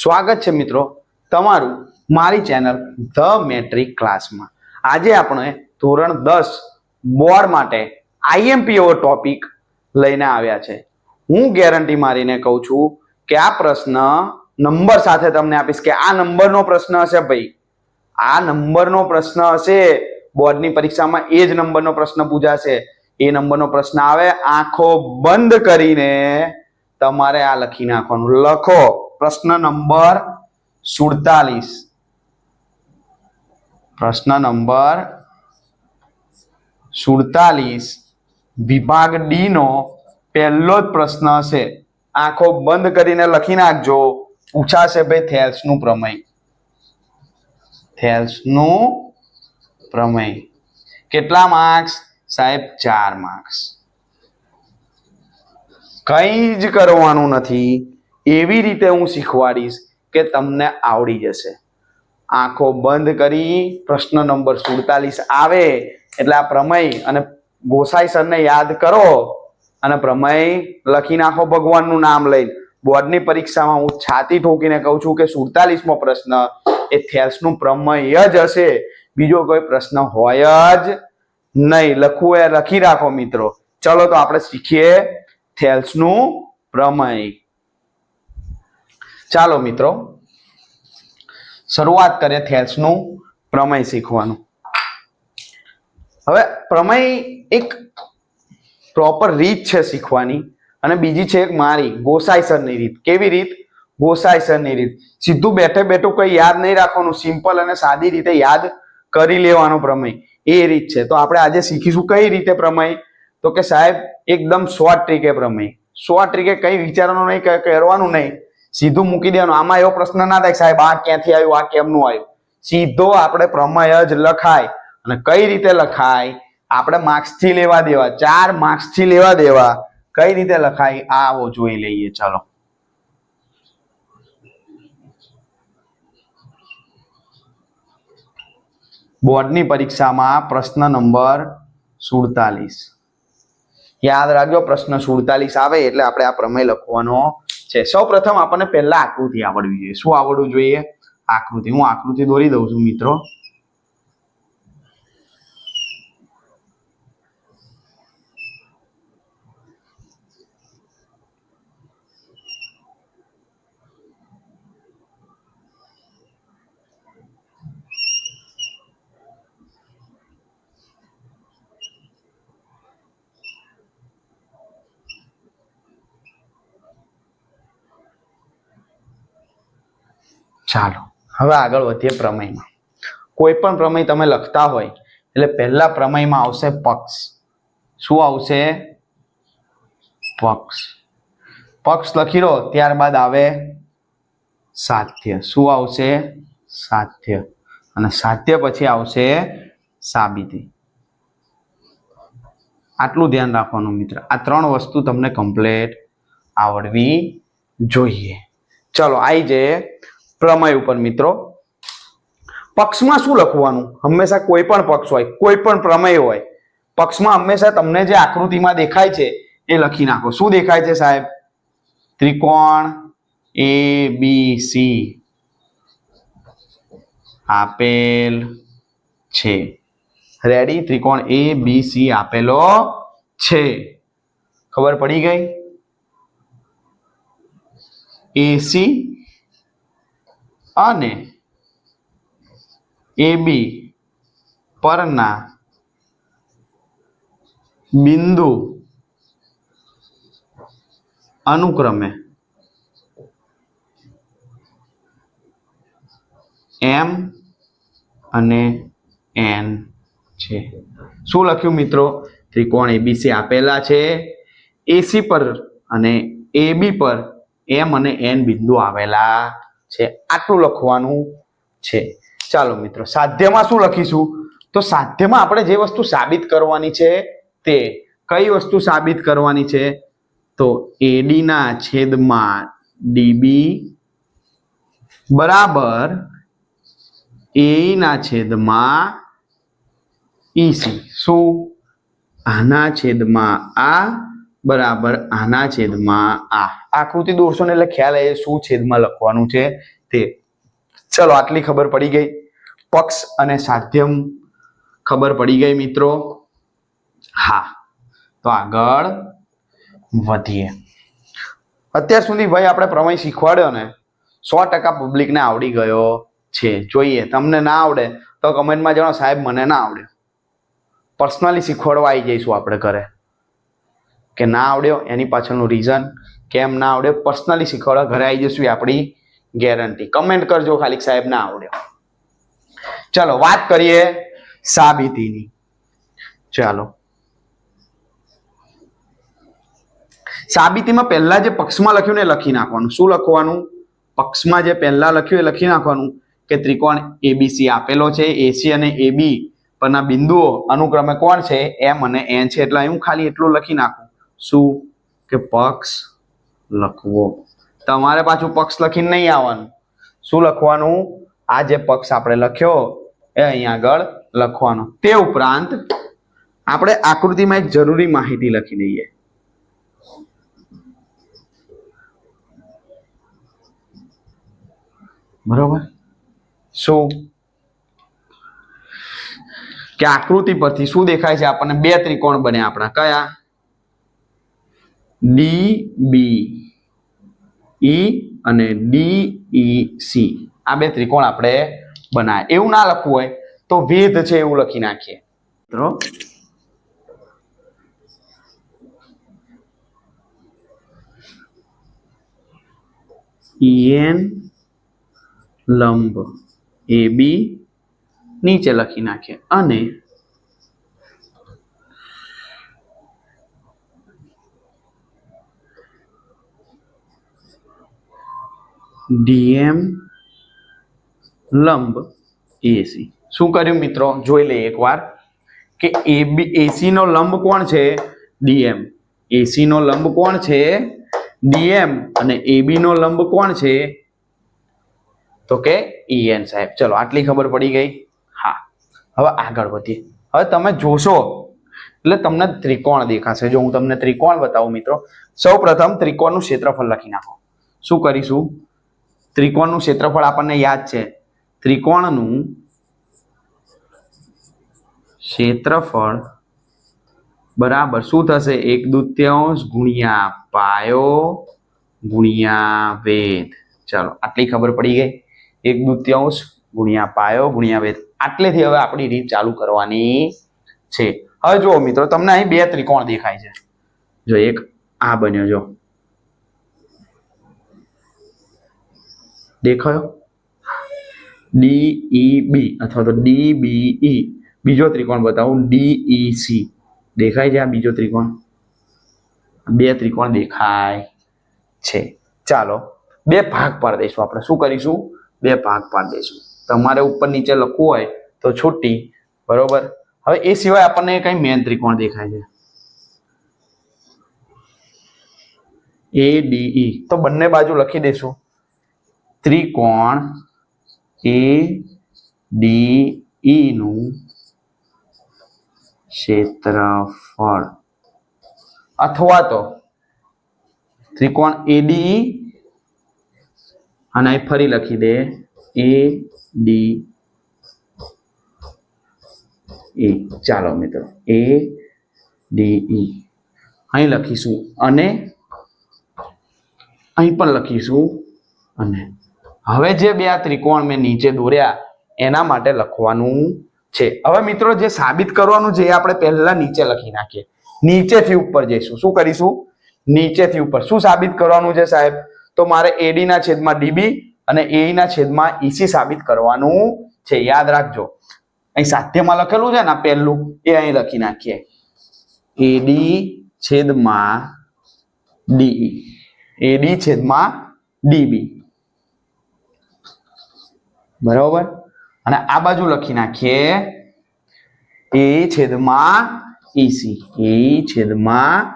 સ્વાગત છે મિત્રો તમારું મારી ચેનલ ધ મેટ્રિક ક્લાસમાં. આજે આપણે ધોરણ દસ બોર્ડ માટે આઈએમપી એવો ટોપિક લઈને આવ્યા છે. હું ગેરંટી મારીને કહું છું કે આ પ્રશ્ન નંબર સાથે તમને આપીશ કે આ નંબરનો પ્રશ્ન હશે ભાઈ. આ નંબરનો પ્રશ્ન હશે. બોર્ડની પરીક્ષામાં એ જ નંબરનો પ્રશ્ન પૂછાશે એ નંબરનો પ્રશ્ન આવે આંખો બંધ કરીને તમારે આ લખી નાખવાનું. લખો. પ્રશ્ન નંબર સુડતાલીસ. પ્રશ્ન નંબર સુડતાલીસ. વિભાગ ડી નો પહેલો જ પ્રશ્ન છે આંખો બંધ કરીને લખી નાખજો. પૂછાશે ભાઈ થેલ્સનું પ્રમેય. થેલ્સનું પ્રમેય. કેટલા માર્ક્સ? સાહેબ, ચાર માર્ક્સ. કંઈ જ કરવાનું નથી. એવી રીતે હું શીખવાડીશ કે તમને આવડી જશે. આંખો બંધ કરી પ્રશ્ન નંબર સુડતાલીસ આવે એટલે આ પ્રમેય અને ગોસાઈ સરને યાદ કરો અને પ્રમેય લખી નાખો ભગવાનનું નામ લઈને. બોર્ડની પરીક્ષામાં હું છાતી ઠોકીને કહું છું કે સુડતાલીસમો પ્રશ્ન એ થેલ્સનું પ્રમેય જ હશે. બીજો કોઈ પ્રશ્ન હોય જ નહીં. લખવું એ લખી રાખો મિત્રો. ચલો તો આપણે શીખીએ થેલ્સનું પ્રમેય. ચાલો મિત્રો, શરૂઆત કરીએ થેલ્સનું પ્રમેય શીખવાનું. હવે પ્રમેય એક પ્રોપર રીત છે શીખવાની અને બીજી છે એક મારી ગોસાઈસરની રીત. કેવી રીત? ગોસાઈસરની રીત. સીધું બેઠે બેઠું કંઈ યાદ નહીં રાખવાનું સિમ્પલ અને સાદી રીતે યાદ કરી લેવાનો પ્રમેય. એ રીત છે. તો આપણે આજે શીખીશું કઈ રીતે પ્રમેય? તો કે સાહેબ, એકદમ શોર્ટ ટ્રીકે પ્રમેય. શોર્ટ ટ્રીકે કંઈ વિચારવાનું નહીં કરવાનું નહીં. સીધું મૂકી દેવાનું. આમાં એવો પ્રશ્ન ના થાય સાહેબ, આ ક્યાંથી આવ્યું, આ કેમનું આવ્યું? સીધો આપણે પ્રમેય જ લખાય. અને કઈ રીતે લખાય? આપણે માર્ક્સથી લેવા દેવા. ચાર માર્ક્સથી લેવા દેવા. કઈ રીતે લખાય? આવો જોઈ લઈએ. ચાલો. બોર્ડની પરીક્ષામાં પ્રશ્ન નંબર સુડતાલીસ. યાદ રાખજો, પ્રશ્ન સુડતાલીસ આવે એટલે આપણે આ પ્રમેય લખવાનો છે. સૌ પ્રથમ આપણને પહેલા આકૃતિ આવડવી જોઈએ. શું આવડવું જોઈએ? આકૃતિ. હું આકૃતિ દોરી દઉં છું, મિત્રો. ચાલો. હવે આગળ વધીએ પ્રમેયમાં. કોઈ પણ પ્રમેય તમે લખતા હોય, એટલે પહેલા પ્રમેયમાં આવશે પક્ષ. શું આવશે? પક્ષ. પક્ષ લખી લો, ત્યારબાદ આવે સાધ્ય. શું આવશે? સાધ્ય. અને સાધ્ય પછી આવશે સાબિતી. આટલું ધ્યાન રાખવાનું મિત્ર. આ ત્રણ વસ્તુ તમને કમ્પ્લેટ આવડવી જોઈએ. ચલો આવી જઈએ પ્રમેય ઉપર, મિત્રો. પક્ષમાં શું લખવાનું? હંમેશા કોઈ પણ પક્ષ હોય, કોઈ પણ પ્રમેય હોય, પક્ષમાં હંમેશા તમને જે આકૃતિમાં દેખાય છે, એ લખી નાખો. શું દેખાય છે, સાહેબ? ત્રિકોણ એ બી સી આપેલ છે. રેડી ત્રિકોણ એ બી સી આપેલો છે. ખબર પડી ગઈ? એસી અને એ બી પરના બિંદુ અનુક્રમે એમ અને એન છે. શું લખ્યું મિત્રો? ત્રિકોણ એબીસી આપેલા છે. એસી પર અને એબી પર એમ અને એન બિંદુ આવેલા. છે. આટલું લખવાનું છે. ચાલો મિત્રો, સાધ્યમાં શું લખીશું? તો સાધ્યમાં આપણે જે વસ્તુ સાબિત કરવાની છે તે, કઈ વસ્તુ સાબિત કરવાની છે? તો એડી ના છેદમાં ડીબી બરાબર એ ના છેદમાં ઈસી શું? આના છેદમાં આ બરાબર. આના છેદમાં આ. આકૃતિ દોરશો ને એટલે ખ્યાલ આવે શું છેદમાં લખવાનું છે તે. ચલો, આટલી ખબર પડી ગઈ. પક્ષ અને સાધ્યમ ખબર પડી ગઈ મિત્રો. હા. તો આગળ વધીએ. અત્યાર સુધી ભાઈ આપણે પ્રમેય શીખવાડ્યો ને, સો ટકા પબ્લિકને આવડી ગયો છે. જોઈએ, તમને ના આવડે તો કમેન્ટમાં જણાવો, સાહેબ, મને ના આવડે. પર્સનલી શીખવાડવા આવી જઈશું આપણે ઘરે. કે ના આવડ્યો એની પાછળનું રીઝન કેમ ના આવડ્યો પર્સનલી શીખવાડવા ઘરે આવી જઈશું આપણી ગેરંટી કમેન્ટ કરજો ખાલી સાહેબ, ના આવડ્યો ચાલો, વાત કરીએ સાબિતીની. ચાલો. સાબિતીમાં પહેલા જે પક્ષમાં લખ્યું ને લખી નાખવાનું. શું લખવાનું? પક્ષમાં જે પહેલા લખ્યું એ લખી નાખવાનું કે ત્રિકોણ એબીસી આપેલો છે એસી અને એબી પરના બિંદુઓ અનુક્રમે કોણ છે? એમ અને એન છે. એટલે હું ખાલી એટલું લખી નાખું. શું કે પક્ષ લખવો? તમારે પાછું પક્ષ લખીને નહીં આવવાનું. શું લખવાનું? આ જે પક્ષ આપણે લખ્યો, એ અહીંયા આગળ લખવાનો. તે ઉપરાંત આપણે આકૃતિમાં એક જરૂરી માહિતી લખી દઈએ. બરોબર? શું? કે આકૃતિ પરથી શું દેખાય છે? આપણને બે ત્રિકોણ બને આપણા. કયા? ડી બી ઈ અને ડી ઈ સી આ બે ત્રિકોણ આપણે બનાય. એવું ના લખવું હોય તો વેધ છે એવું લખી નાખીએ. મિત્રો એન લંબ એ બી નીચે લખી નાખીએ. અને ડીએમ લંબ એસી. શું કર્યું મિત્રો? જોઈ લઈએ એકવાર કે એબી એસી નો લંબ કોણ છે? ડીએમ. એસી નો લંબ કોણ છે? ડીએમ. અને એબી નો લંબ કોણ છે? તો કે ઈએન સાહેબ. ચલો, આટલી ખબર પડી ગઈ. હા. હવે આગળ વધીએ. હવે તમે જોશો. એટલે તમને ત્રિકોણ દેખાશે. જો હું તમને ત્રિકોણ બતાવું મિત્રો. સૌ પ્રથમ ત્રિકોણનું ક્ષેત્રફળ લખી નાખો. શું કરીશું? ત્રિકોણનું ક્ષેત્રફળ આપણને યાદ છે. ત્રિકોણનું ક્ષેત્રફળ બરાબર શું થશે? એક દૂત્યાંશ ગુણ્યા પાયો ગુણ્યા વેધ. ચાલો, આટલી ખબર પડી ગઈ. એક દૂત્યાંશ ગુણ્યા પાયો ગુણ્યા વેધ. આટલેથી હવે આપણી રીત ચાલુ કરવાની છે. હવે જુઓ મિત્રો, તમને અહીં બે ત્રિકોણ દેખાય છે. જો એક આ બન્યો, જો. દેખાયો? ડીઈ બી અથવા તો ડીબીઈ બીજો ત્રિકોણ બતાવું. D E C. દેખાય છે આ બીજો ત્રિકોણ? બે ત્રિકોણ દેખાય છે. ચાલો, બે ભાગ પાડી દઈશું આપણે. શું કરીશું? બે ભાગ પાડી દઈશું. તમારે ઉપર નીચે લખવું હોય તો છૂટી. બરોબર? હવે એ સિવાય આપણને કઈ મેન ત્રિકોણ દેખાય છે? એ ડીઈ તો બંને બાજુ લખી દઈશું. ત્રિકોણ એ ડી નું ક્ષેત્રફળ. અથવા તો ત્રિકોણ એડી અને અહીં ફરી લખી દે. એ ડી એ ચાલો મિત્રો. એ ડી ઈ અહીં લખીશું અને અહીં પણ લખીશું અને હવે જે બે આ ત્રિકોણ મેં નીચે દોર્યા, એના માટે લખવાનું છે. હવે મિત્રો, જે સાબિત કરવાનું છે, એ આપણે પહેલા નીચે લખી નાખીએ. નીચેથી ઉપર જઈશું. શું કરીશું? નીચેથી ઉપર. શું સાબિત કરવાનું છે સાહેબ? તો મારે એડી ના છેદમાં ડીબી અને એ ના છેદમાં ઈસી સાબિત કરવાનું છે. યાદ રાખજો. અહીં સાધ્યમાં લખેલું છે ને પહેલું, એ અહીં લખી નાખીએ. એડી છેદમાં ડીઈ એડી છેદમાં ડીબી બરાબર? અને આ બાજુ લખી નાખીએ. એ છેદમાં ઈસી. એ છેદમાં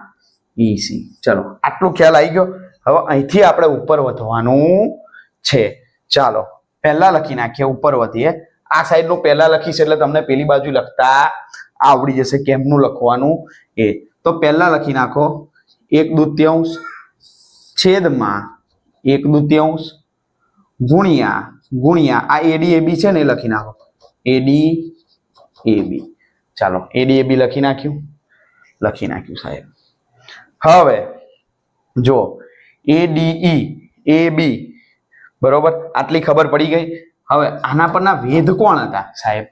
ઈસી. ચલો, આટલો ખ્યાલ આવી ગયો. હવે અહીંથી આપણે ઉપર વધવાનું છે. ચાલો, પહેલા લખી નાખીએ, ઉપર વધીએ. આ સાઈડનું પહેલા લખીશ એટલે તમને પેલી બાજુ લખતા આવડી જશે કેમનું લખવાનું એ. તો પહેલા લખી નાખો, એક દૂત્યાંશ છેદમાં એક દૂત્યાંશ ગુણ્યા ગુણ્યા. આ એડી એબી છે ને એ લખી નાખો. એડી એબી ચાલો એડી એબી લખી નાખ્યું? લખી નાખ્યું, સાહેબ. હવે, જો એડીઈ બી બરોબર? આટલી ખબર પડી ગઈ. હવે, આના પરના વેધ કોણ હતા, સાહેબ?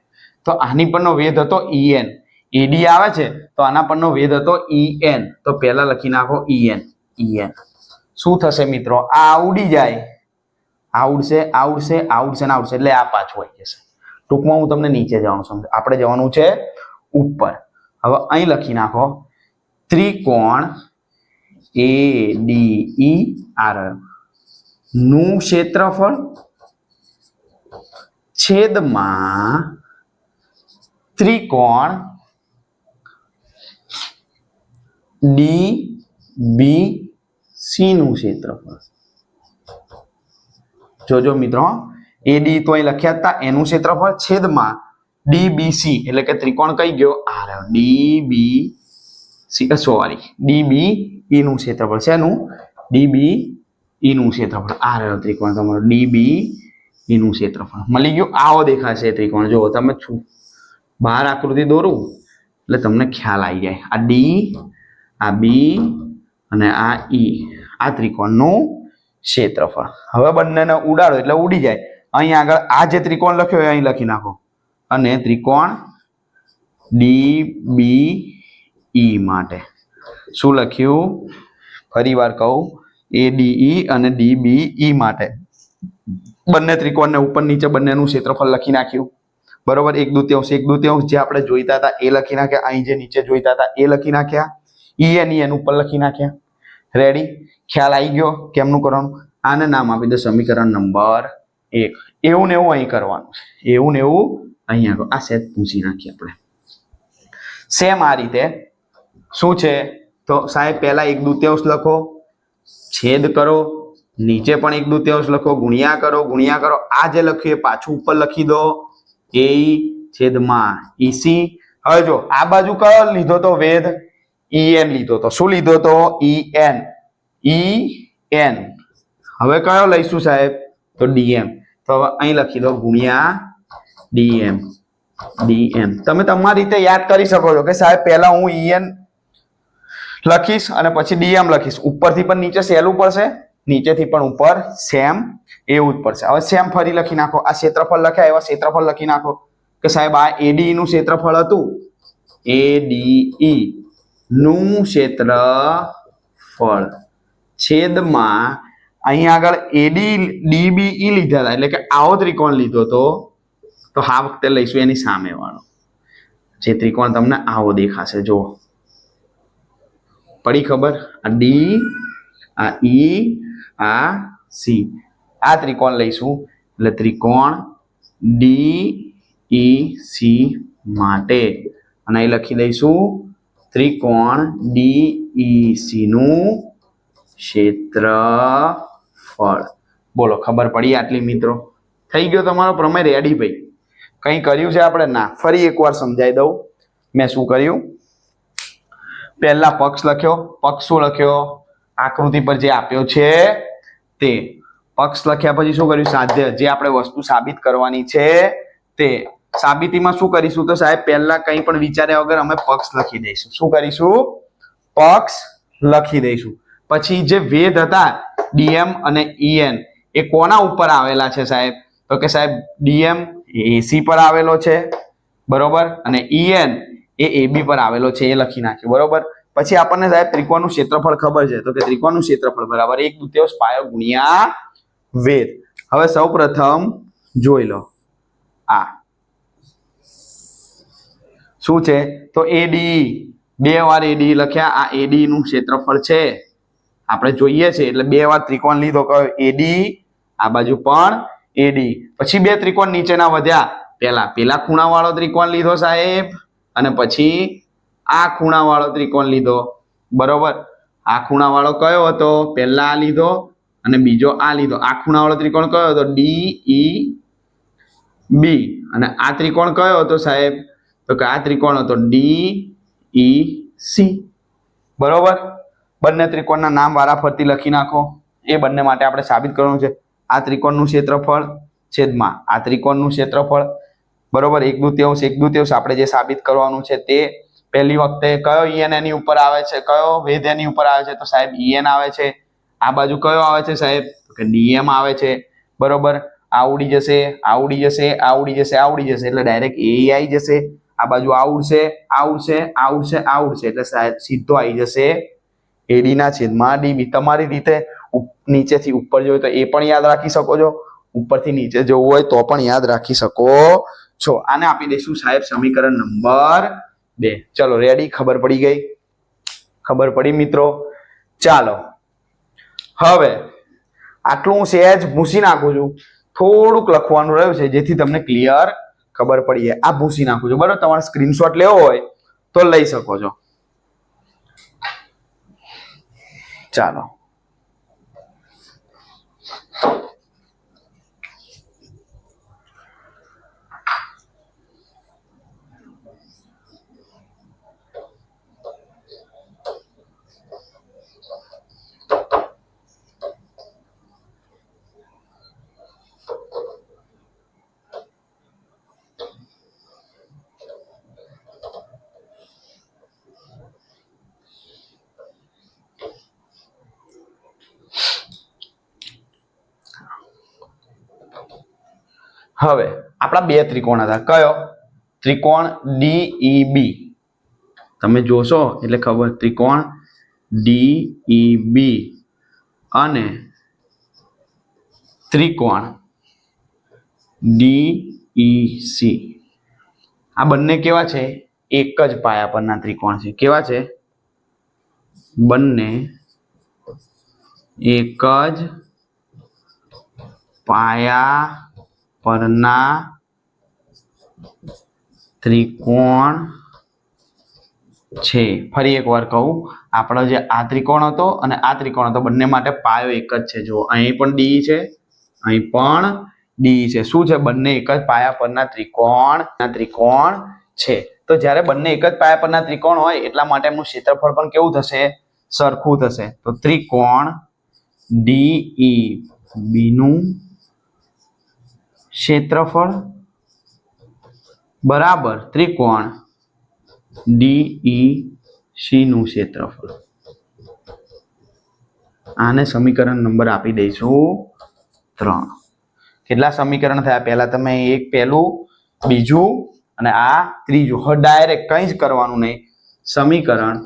તો આની પરનો વેધ હતો ઈએન એડી આવે છે, તો આના પરનો વેધ હતો ઈએન તો પહેલા લખી નાખો ઈએન ઈએન શું થશે મિત્રો? આ આવડી જાય. આવડશે આવડશે આવડશે ને આવડશે એટલે આ પાછું આવી જશે. ટૂંકમાં હું તમને નીચે જવાનું સમજ, આપણે જવાનું છે ઉપર. હવે અહીં લખી નાખો, ત્રિકોણ એ, ડી, ઈ, આરનું ક્ષેત્રફળ છેદમાં ત્રિકોણ ડી, બી, સી નું ક્ષેત્રફળ. જોજો મિત્રો એ ડી તો અહીં લખ્યા હતા. એનું ક્ષેત્રફળ છેદમાં ડી બી સી એટલે કે ત્રિકોણ કઈ ગયો? R D B C sorry D B E નું ક્ષેત્રફળ છે એનું. ડી બી ઈ નું ક્ષેત્રફળ. આ રહ્યો ત્રિકોણ તમારો. ડી બી ઈ નું ક્ષેત્રફળ. મળી ગયું? આવો દેખાશે ત્રિકોણ. જો તમે છું. બહાર આકૃતિ દોરું. એટલે તમને ખ્યાલ આવી જાય. આ ડી આ બી અને આ ઈ આ ત્રિકોણનું ક્ષેત્રફળ. હવે બંનેને ઉડાડો એટલે ઉડી જાય. અહીં આગળ આ જે ત્રિકોણ લખ્યો હોય, અહીં લખી નાખો. અને ત્રિકોણ ડી બી ઈ માટે. શું લખ્યું? ફરી વાર કહું. એ ડી ઈ અને ડી બી ઈ માટે. બંને ત્રિકોણને ઉપર નીચે બંનેનું ક્ષેત્રફળ લખી નાખ્યું. બરોબર? એક દૂત્યાંશ એક દૂત્યાંશ જે આપણે જોઈતા હતા, એ લખી નાખ્યા. અહીં જે નીચે જોઈતા હતા, એ લખી નાખ્યા. ઈ એની એનું ઉપર લખી નાખ્યા. રેડી ખ્યાલ આવી ગયો કેમનું કરવાનું? આને નામ આપી દો સમીકરણ નંબર એક. એવું ને એવું અહીં કરવાનું એવું ને એવું અહીંયા. આ સેટ પૂછી નાખીએ આપણે. સેમ આ રીતે. શું છે? તો સાહેબ, પહેલા એક દુત્યાંશ લખો. છેદ કરો. નીચે પણ એક દુત્યાંશ લખો. ગુણ્યા કરો. ગુણ્યા કરો. આ જે લખ્યું એ પાછું ઉપર લખી દો. એ છેદમાં ઈસી હવે જો, આ બાજુ કયો લીધો તો વેધ? ઈએન લીધો તો. શું લીધો તો? ઈએન. ઈ એન હવે કયો લઈશું સાહેબ? તો ડીએમ. તો હવે અહીં લખી દો ગુણ્યા ડીએમ. ડીએમ. તમે તમારી રીતે યાદ કરી શકો છો કે સાહેબ, પહેલા હું ઈએન લખીશ અને પછી ડીએમ લખીશ. ઉપરથી પણ નીચે સહેલું પડશે નીચેથી પણ ઉપર સેમ એવું જ પડશે. હવે સેમ ફરી લખી નાખો. આ ક્ષેત્રફળ લખ્યા, એવા ક્ષેત્રફળ લખી નાખો કે સાહેબ, આ એડી નું ક્ષેત્રફળ હતું. એડીઈ નું ક્ષેત્રફળ છેદમાં અહીં આગળ એડી ડીબીઈ લીધા હતા. એટલે કે આવો ત્રિકોણ લીધો તો તો આ વખતે લઈશું એની સામેવાળો. જે ત્રિકોણ તમને આવો દેખાશે, જુઓ. પડી ખબર? આ ડી આ ઈ આ સી આ ત્રિકોણ લઈશું. એટલે ત્રિકોણ ડી ઈ સી માટે. અને અહીં લખી દઈશું ત્રિકોણ ડી ઈ સી નું ક્ષેત્રફળ. બોલો, ખબર પડી આટલી મિત્રો? થઈ ગયો તમારો પ્રમેય રેડી ભાઈ. કંઈ કર્યું છે આપણે? ના, ફરી એકવાર સમજાઈ દઉં. મેં શું કર્યું? પહેલા પક્ષ લખ્યો. પક્ષ શું લખ્યો? આકૃતિ પર જે આપ્યો છે તે. પક્ષ લખ્યા પછી શું કર્યું? સાધ્ય. જે આપણે વસ્તુ સાબિત કરવાની છે તે. સાબિતીમાં શું કરીશું? તો સાહેબ, પહેલા કંઈ પણ વિચાર્યા વગર અમે પક્ષ લખી દઈશું. શું કરીશું? પક્ષ લખી દઈશું. પછી જે વેદ હતા ડીએમ અને ઈએન એ કોના ઉપર આવેલા છે સાહેબ? તો કે સાહેબ ડીએમ એસી પર આવેલો છે, બરોબર? અને ઈએન એ એબી પર આવેલો છે, એ લખી નાખ્યું, બરોબર? પછી આપણને સાહેબ, ત્રિકોણનું ક્ષેત્રફળ ખબર છે. તો કે ત્રિકોણનું ક્ષેત્રફળ, બરાબર? એક દુત્યાંશ પાયો ગુણ્યા વેદ. હવે સૌ પ્રથમ જોઈ લો. આ. શું છે? તો એડી બે વાર એડી લખ્યા. આ એડી નું ક્ષેત્રફળ છે. આપણે જોઈએ છે, એટલે બે વાર ત્રિકોણ લીધો. કયો? એડી આ બાજુ પણ એડી પછી બે ત્રિકોણ નીચેના વધ્યા. પેલા પેલા ખૂણાવાળો ત્રિકોણ લીધો સાહેબ. અને પછી આ ખૂણાવાળો ત્રિકોણ લીધો. બરોબર? આ ખૂણાવાળો કયો હતો? પહેલા આ લીધો અને બીજો આ લીધો. આ ખૂણાવાળો ત્રિકોણ કયો હતો? ડી ઈ બી અને આ ત્રિકોણ કયો હતો સાહેબ? તો કે આ ત્રિકોણ હતો ડી ઈ સી બરોબર? બંને ત્રિકોણના નામ વારાફરતી લખી નાખો. એ બંને માટે આપણે સાબિત કરવાનું છે. આ ત્રિકોણનું ક્ષેત્રફળ છેદમાં. આ ત્રિકોણનું ક્ષેત્રફળ બરોબર? એક દુત્યાંશ એક દુત્યાંશ આપણે જે સાબિત કરવાનું છે તે પહેલી વખતે કયો ઈએન એની ઉપર આવે છે? કયો વેદ એની ઉપર આવે છે? તો સાહેબ ઈએન આવે છે. આ બાજુ કયો આવે છે સાહેબ? કે ડીએમ આવે છે. બરોબર? આવડી જશે આવડી જશે આવડી જશે આવડી જશે. એટલે ડાયરેક્ટ એ આવી જશે. આ બાજુ આ ઉડશે આ ઉડશે આ ઉડશે આ ઉડશે એટલે સીધો આવી જશે એડીના છેદમાં ડીબી તમારી રીતે નીચેથી ઉપર જોયું તો એ પણ યાદ રાખી શકો છો. ઉપરથી નીચે જવું હોય તો પણ યાદ રાખી શકો છો. આને આપી દઈશું સાહેબ સમીકરણ નંબર બે. ચલો રેડી ખબર પડી ગઈ? ખબર પડી મિત્રો? ચાલો. હવે આટલું હું સહેજ ભૂસી નાખું છું. થોડુંક લખવાનું રહ્યું છે જેથી તમને ક્લિયર ખબર પડી જાય. આ ભૂસી નાખું છું. બરાબર? તમારે સ્ક્રીનશોટ લેવો હોય તો લઈ શકો છો. ચાલો. હવે આપણા બે ત્રિકોણ હતા. કયો? ત્રિકોણ ડીઈબી તમે જોશો એટલે ખબર, ત્રિકોણ ડીઈબી અને ત્રિકોણ ડીઈસી આ બંને કેવા છે? એક જ પાયા પરના ત્રિકોણ છે. કેવા છે? બંને એક જ પાયા પરના ત્રિકોણ છે. ફરી એકવાર કહું, આપણો જે આ ત્રિકોણ હતો અને આ ત્રિકોણ હતો, બંને માટે પાયો એક જ છે. જો અહીં પણ ડી છે, અહીં પણ ડી છે. શું છે? બંને એક જ પાયા પરના ત્રિકોણ ત્રિકોણ છે. તો જ્યારે બંને એક જ પાયા પરના ત્રિકોણ હોય, એટલા માટે એમનું ક્ષેત્રફળ પણ કેવું થશે? સરખું થશે. તો ત્રિકોણ ડીઈ બીનું ક્ષેત્રફળ બરાબર ત્રિકોણ ડીઈ નું ક્ષેત્રફળ. આને સમીકરણ નંબર આપી દઈશું ત્રણ. કેટલા સમીકરણ થયા? પહેલા તમે એક, પહેલું, બીજું અને આ ત્રીજું. હવે ડાયરેક્ટ કંઈ જ કરવાનું નહીં. સમીકરણ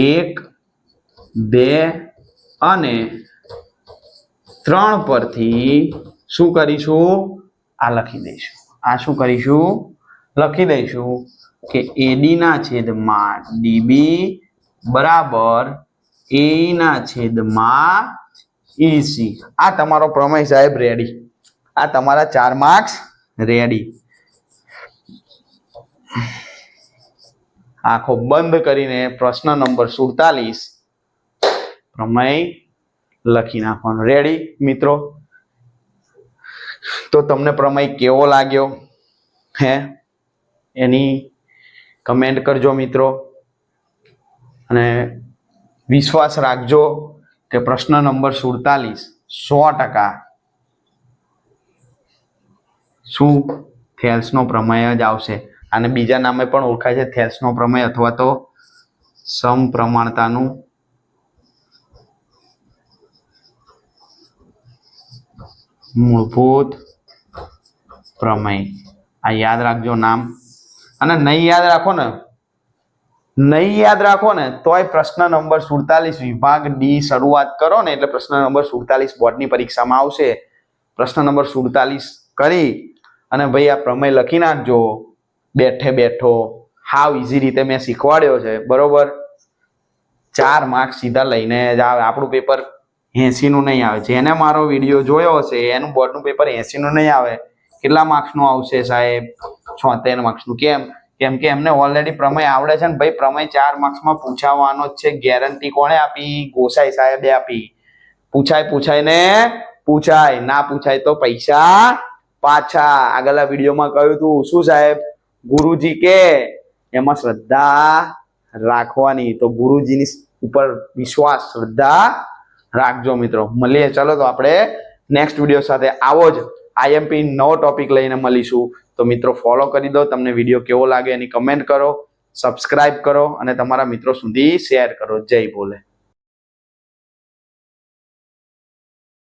એક, બે અને ત્રણ પરથી શું કરીશું? આ લખી દઈશું. આ શું કરીશું? લખી દઈશું કે એડી ના છેદમાં ડીબી બરાબર એ ના છેદમાં ઈસી આ તમારો પ્રમેય સાહેબ રેડી આ તમારા ચાર માર્ક્સ રેડી આંખો બંધ કરીને પ્રશ્ન નંબર સુડતાલીસ પ્રમેય લખી નાખવાનો. રેડી મિત્રો? તો તમને પ્રમેય કેવો લાગ્યો? હે? એની કમેન્ટ કરજો મિત્રો. અને વિશ્વાસ રાખજો કે પ્રશ્ન નંબર સુડતાલીસ સો ટકા શું થેલ્સનો પ્રમેય જ આવશે? અને બીજા નામે પણ ઓળખાય છે, થેલ્સનો પ્રમેય અથવા તો સમપ્રમાણતાનું. મૂળભૂત પ્રમેય. આ યાદ રાખજો નામ. અને નહીં યાદ રાખો ને, નહીં યાદ રાખો ને, તોય પ્રશ્ન નંબર સુડતાલીસ વિભાગ ડી શરૂઆત કરો ને, એટલે પ્રશ્ન નંબર સુડતાલીસ બોર્ડની પરીક્ષામાં આવશે. પ્રશ્ન નંબર સુડતાલીસ કરી અને ભાઈ આ પ્રમેય લખી નાખજો. બેઠે બેઠો. હાવ ઇઝી રીતે મેં શીખવાડ્યો છે. બરોબર? ચાર માર્ક્સ સીધા લઈને જ આવે. આપણું પેપર એસીનું નહીં આવે. જેને મારો વીડિયો જોયો હશે, એનું બોર્ડનું પેપર એસીનું નહીં આવે. કેટલા માર્ક્સનું આવશે સાહેબ? છોતેર માર્ક્સનું કેમ? કેમ કે એમને ઓલરેડી પ્રમેય આવડે છે ને ભાઈ, પ્રમેય ચાર માર્ક્સમાં પૂછાવાનો જ છે. ગેરંટી કોણે આપી? ગોસાઈ સાહેબે આપી. પૂછાય પૂછાય ને પૂછાય. ના પૂછાય તો પૈસા પાછા. આગળના વિડીયોમાં કહ્યું તું. શું સાહેબ? ગુરુજી કે. એમાં શ્રદ્ધા રાખવાની. તો ગુરુજીની ઉપર વિશ્વાસ, શ્રદ્ધા રાખજો મિત્રો. મળીએ. ચલો તો આપણે નેક્સ્ટ વીડિયો સાથે આવો જ. આઈએમપી નવો ટોપિક લઈને મળીશું. તો મિત્રો ફોલો કરી દો. તમને વીડિયો કેવો લાગે એની કમેન્ટ કરો. સબસ્ક્રાઇબ કરો અને તમારા મિત્રો સુધી શેર કરો. જય બોલે